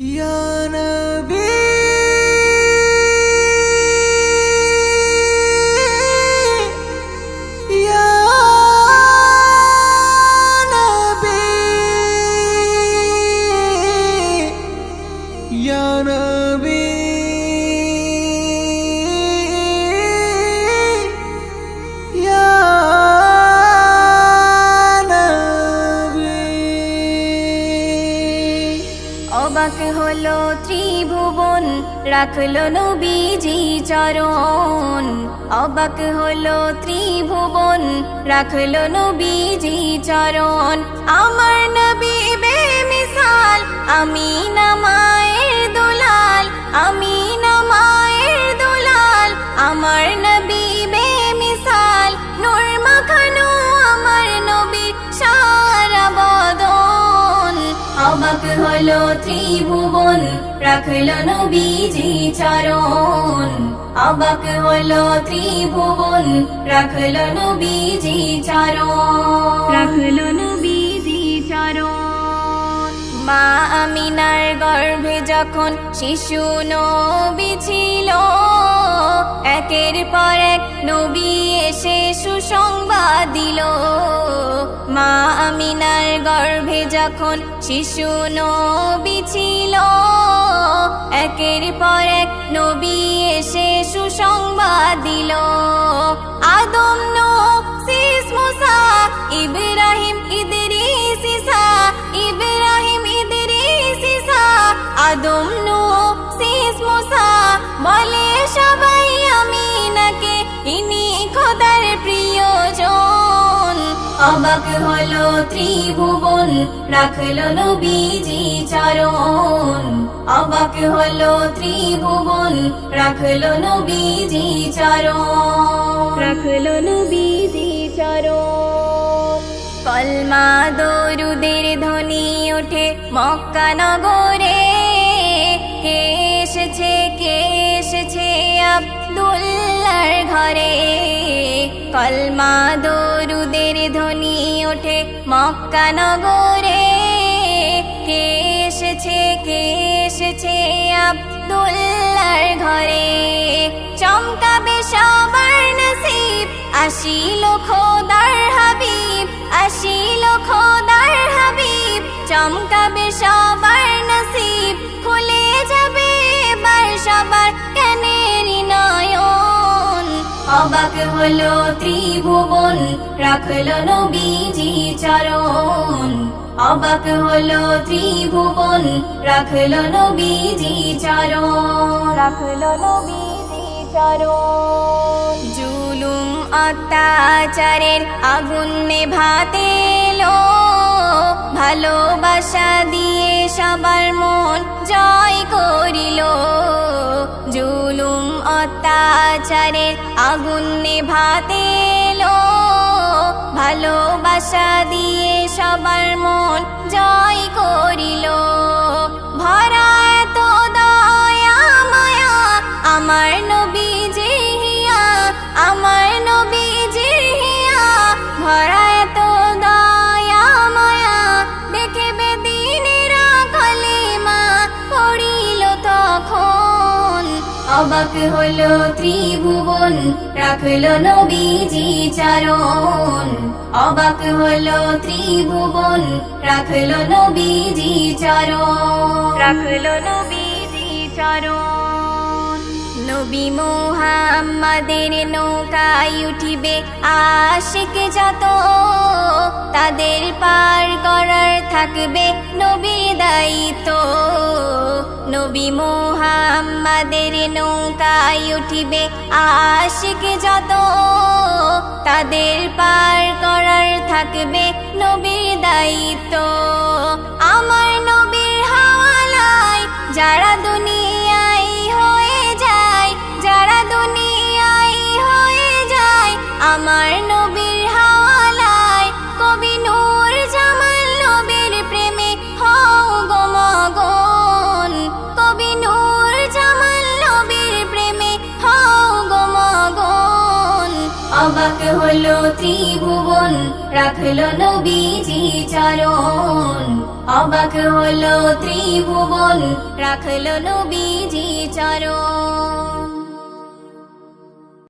يا نبي অবাক হলো ত্রিভুবন, রাখল নবীজি চরণ। অবাক হলো ত্রিভুবন, রাখল নবীজি চরণ। আমার নবী বেমিসাল, আমি না মায়ের দুলাল, আমি হলো ত্রিভুবন রাখল নবীজি চরণ। অবাক হলো ত্রিভুবন রাখল নবীজি চরণ। রাখল নবীজি চরণ। মা আমিনার গর্ভে যখন শিশু নবী ছিল একের পর এক নবী এসে সুসংবাদ দিল। মা আমিনার গর্ভে যখন শিশু নবী ছিল, একের পর এক নবী এসে সুসংবাদ দিল। আদম নো cis Musa, Ibrahim Idris Isa Ibrahim Adam no সিস বলে সবাই আমি নাকে? ইনি খোদার প্রিয়জন। অবাক হলো ত্রিভুবন রাখল নবীজি চরণ। অবাক হলো ত্রিভুবন রাখল নবীজি চরণ। রাখল নবীজি চরণ। কলমা দরুদের ধ্বনি ওঠে মক্কা নগরে। কে এসেছে, কে এসেছে আব্দুল্লার ঘরে? কলমা দরুদের ধ্বনি ওঠে মক্কা নগরে। কে এসেছে কে এসেছে আব্দুল্লার ঘরে? চমকাবে সবার নসিব, আসিল খোদার হাবিব, আসিল খোদার হাবিব। চমকাবে সবার অবাক হলো ত্রিভুবন রাখল নবীজি চরণ। অবাক হলো ত্রিভুবন রাখল নবীজি চরণ। রাখল নবীজি চরণ। জুলুম অত্যাচারের আগুন নেভাতে এলো। ভালোবাসা দিয়ে সবার মন জয় করিল। জুলুম অত্যাচারের আগুন নেভাতে এলো। ভালোবাসা দিয়ে সবার মন জয় করিল। ভরা তো দয়া, মায়া আমার অবাক হলো ত্রিভুবন, রাখল নবীজি চরণ। অবাক হলো ত্রিভুবন, রাখল নবীজি চরণ। রাখল নবীজি চরণ। নবী মোহাম্মদের নৌকায় উঠিবে আশিক যত তাদের পার করার থাকবে নবীর দায়িত্ব। নবী মোহাম্মদের নৌকায় উঠিবে আশিক যত তাদের পার করার থাকবে নবীর দায়িত্ব। আমার নবীর হাওয়ালায় যারা হও হলো ত্রিভুবন রাখল নবীজি চরণ। অবাক হলো ত্রিভুবন রাখল নবীজি চরণ।